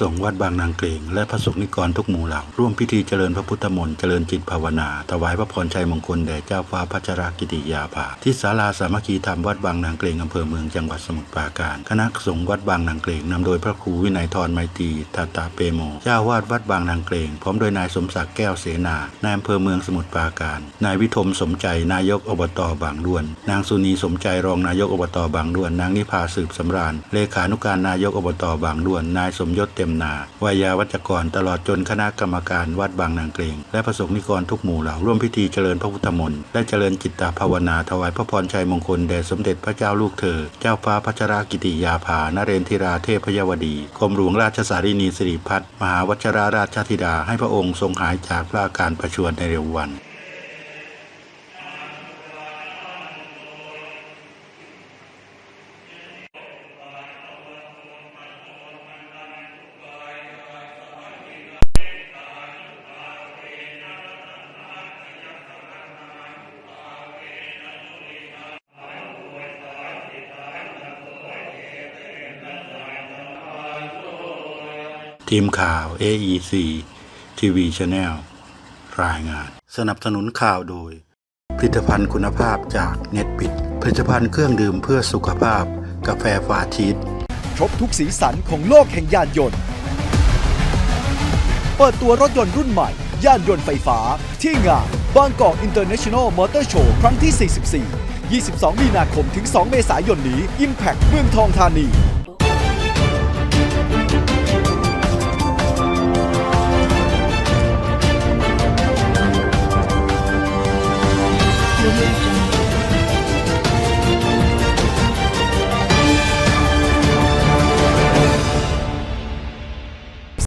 สงฆ์วัดบางนางเกลงและพระสงฆ์นิกรทุกหมู่เหล่า ร่วมพิธีเจริญพระพุทธมนต์เจริญจิตภาวนา ถวายพระพรชัยมงคลแด่เจ้าฟ้าพัชรกิติยาภาที่ศาลาสามัคคีธรรมวัดบางนางเกลงอำเภอเมืองจังหวัดสมุทรปราการ คณะสงฆ์วัดบางนางเกลงนำโดยพระครูวินัยทรไมตรีตาตาเปโมเจ้าวาดวัดบางนางเกลงพร้อมโดยนายสมศักดิ์แก้วเสนานายอำเภอเมืองสมุทรปราการ นายวิทมสมใจนายกอบตบางด้วน นางสุนีสมใจรองนายกอบตบางด้วน นางนิพาสืบสำราญเลขานุการนายกอบตบางด้วน นายสมยศเต็มนา วายาวัจกรตลอดจนคณะกรรมการวัดบางนางเกลงและประสงค์นิกรทุกหมู่เหล่าร่วมพิธีเจริญพระพุทธมนต์และเจริญจิตตภาวนาถวายพระพรชัยมงคลแด่สมเด็จพระเจ้าลูกเธอ เจ้าฟ้าพัชรากิติยาภานเรนทิราเทพยวดีกรมหลวงราชสารีนีสิริพัฒมหาวัชราราชธิดาให้พระองค์ทรงหายจากพระอาการประชวรในเร็ววัน ทีมข่าว AEC TV Channel รายงาน สนับสนุนข่าวโดย ผลิตภัณฑ์คุณภาพจากเน็ตบิด ผลิตภัณฑ์เครื่องดื่มเพื่อสุขภาพ กาแฟฟาชีสครบทุกสีสันของโลกแห่งยานยนต์ เปิดตัวรถยนต์รุ่นใหม่ ย่านยนต์ไฟฟ้า ที่งานบางกอกอินเตอร์เนชั่นแนลมอเตอร์โชว์ครั้งที่ 44 22 มีนาคมถึง 2 เมษายนนี้ Impact เมืองทองธานี